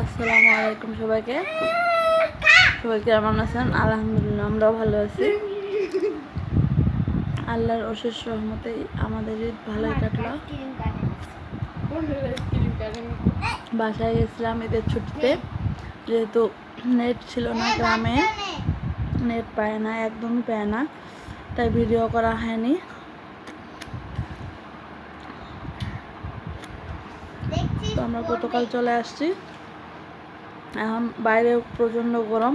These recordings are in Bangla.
আসসালামু আলাইকুম সবাইকে। সবাই কেমন আছেন? আলহামদুলিল্লাহ, আমরাও ভালো আছি। আল্লাহর অশেষ রহমতে আমাদের ঈদ ভালোই কাটলো। বাসায় গেছিলাম ঈদের ছুটিতে। যেহেতু নেট ছিল না গ্রামে, নেট পায় না, একদমই পায় না, তাই ভিডিও করা হয়নি। তো আমরা গতকাল চলে আসছি। এখন বাইরে প্রচণ্ড গরম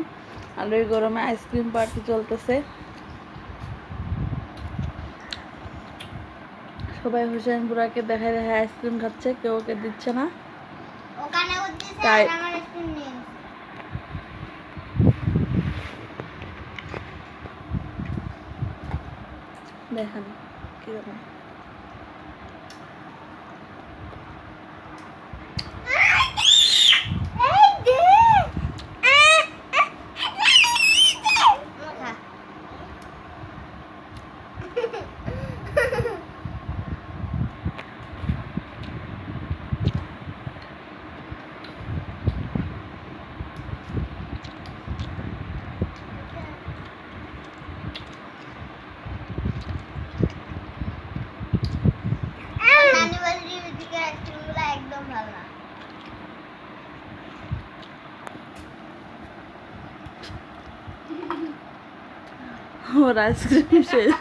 আর ওই গরমে আইসক্রিম পার্টি চলতেছে। সবাই হুসেনপুরাকে দেখায় দেখায় আইসক্রিম খাচ্ছে কেউ ওকে দিচ্ছে না। তাই- দেখেন কীরকম এই দে খা নানি বাড়ির দিকে আইসক্রিমগুলো একদম ভালো না ওর আইসক্রিম শেষ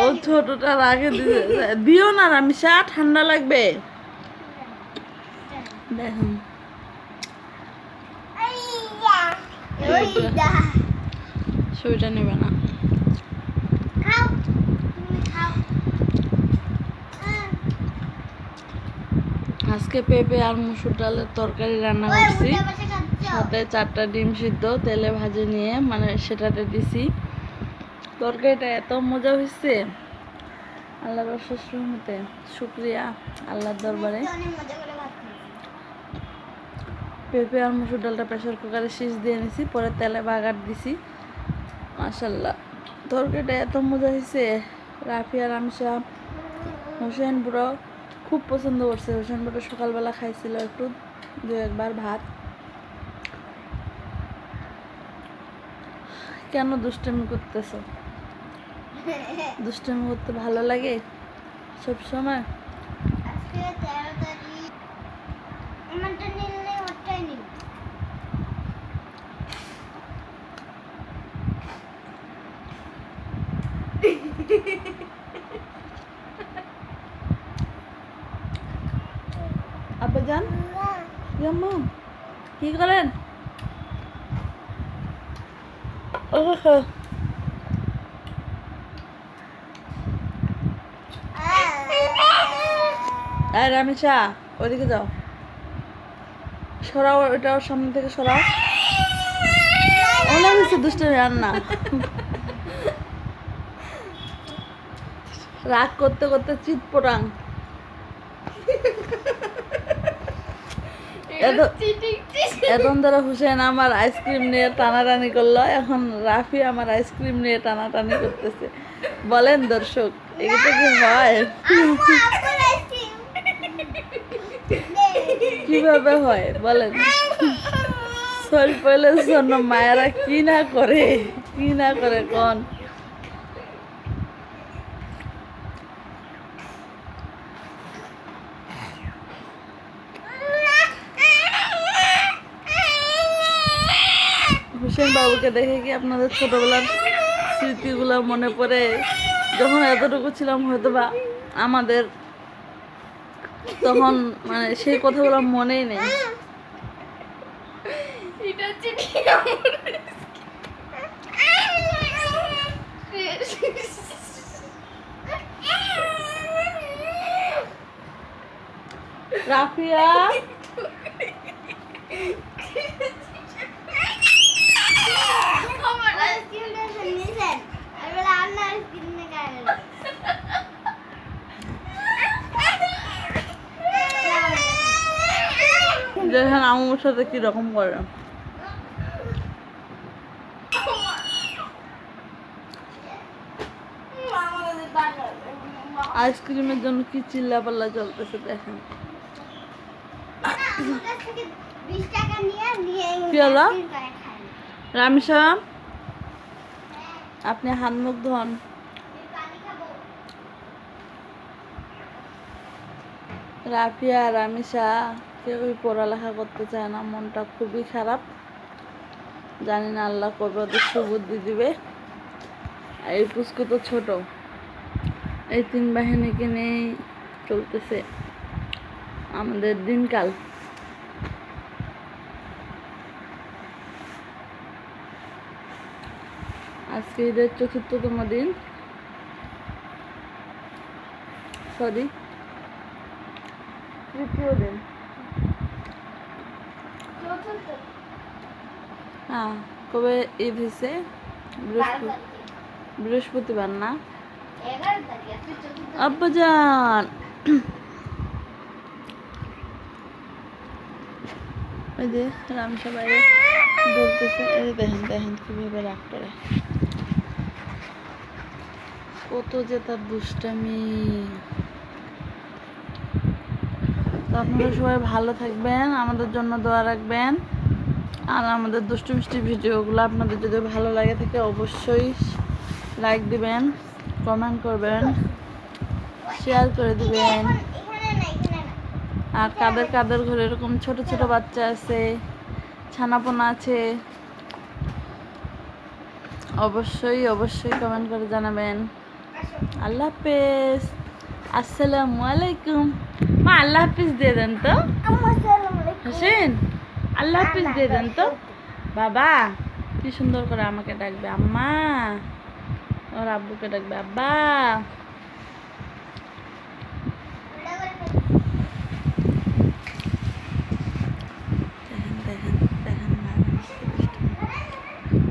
ও আগে দিয়ে দিও না রামিসা ঠান্ডা লাগবে। দেখুন। ছবিটা নেবে না। আজকে পেঁপে আর মুসুর ডালের তরকারি রান্না করছি। সাথে চারটা ডিম সিদ্ধ, তেলে ভাজে নিয়ে মানে সেটাতে দিছি। তরকারিটা এত মজা হয়েছে আল্লাহর অশেষ শুক্রিয়া আল্লাহর দরবারে। পেঁপে, আর মুসুর ডালটা প্রেশার কুকারে শীষ দিয়ে নিছি, পরে তেলে বাগার দিছি। মাসাল্লাহ তরকারিটা এত মজা হয়েছে রাফি আর হোসেন বুড়ো, খুব পছন্দ করছে। হোসেন বুড়ো সকালবেলা খাইছিল একটু দু একবার ভাত। কেন দুষ্টামি করতেছো? দুষ্টামি করতে ভালো লাগে সব সময় আপা যান কি করেন ওহো এই রামিসা ওইদিকে যাও। সরাও ওটা ওর সামনে থেকে সরাও। অনেক হচ্ছে দুষ্টমি আর না রাগ করতে করতে চিৎ পোটাং এত- এখন ধরো হুসেন আমার আইসক্রিম নিয়ে টানাটানি করল। এখন রাফি আমার আইসক্রিম নিয়ে টানাটানি করতেছে। বলেন দর্শক এগুলো কি হয়? কীভাবে হয়? বলেন। সরি পয়লের জন্য মায়েরা কি না করে? কি না করে কোন? হুসেন বাবুকে দেখে কি আপনাদের ছোটবেলার স্মৃতিগুলো মনে পড়ে? যখন এতটুকু ছিলাম হয়তো বা আমাদের তখন মানে সেই কথাগুলো মনেই নেই। রাফিয়া আমার আইসক্রিমটা নিয়েছেন আর বলে আপনার আইসক্রিম নিয়ে গায়ে দেখেন আমার সাথে কীরকম করে। আইসক্রিমের জন্য কি চিল্লা পাল্লা চলতেছে দেখেন। আমার কাছ থেকে 20 টাকা নিয়ে নিয়ে কি হলো? রামিসা আপনি হাত মুখ ধোন। রাফিয়া রামিসা কেউই পড়ালেখা করতে চায় না, মনটা খুবই খারাপ। জানি না আল্লাহ কবে ওদের সুবুদ্ধি দিবে। এই পুষ্কু তো ছোট। এই তিন বাহিনীকে নিয়েই চলতেছে আমাদের দিনকাল। আজকে ঈদের চতুর্থতম দিন। সরি তৃতীয় দিন। হ্যাঁ কবে ঈদ হয়েছে? বৃহস্পতি বৃহস্পতিবার না? আব্বাজান! ওই যে রামসা বাইরে বলতেছে দেখেন দেখেন কীভাবে রাগ করে। কত যে তার দুষ্টামি তো আপনারা সবাই ভালো থাকবেন, আমাদের জন্য দোয়া রাখবেন আর আমাদের দুষ্টু মিষ্টি ভিডিওগুলো আপনাদের যদি ভালো লাগে থাকে অবশ্যই লাইক দিবেন, কমেন্ট করবেন, শেয়ার করে দিবেন। আর কাদের কাদের ঘরে এরকম ছোট ছোট বাচ্চা আছে, ছানাপোনা আছে, অবশ্যই অবশ্যই কমেন্ট করে জানাবেন। আল্লাহ হাফেজ। আসসালামু আলাইকুম। মা আল্লাহ হাফিজ দিয়ে দেন তো। হোসেন আল্লাহ হাফিজ দিয়ে দেন তো। বাবা কি সুন্দর করে আমাকে ডাকবে। আম্মা ওর আব্বুকে ডাকবে। আব্বা।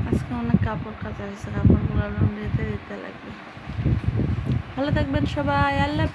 আজকে অনেক কাপড় কাচা হয়েছে। কাপড়গুলো দিতে দিতে লাগবে। ভালো থাকবেন সবাই আল্লাহ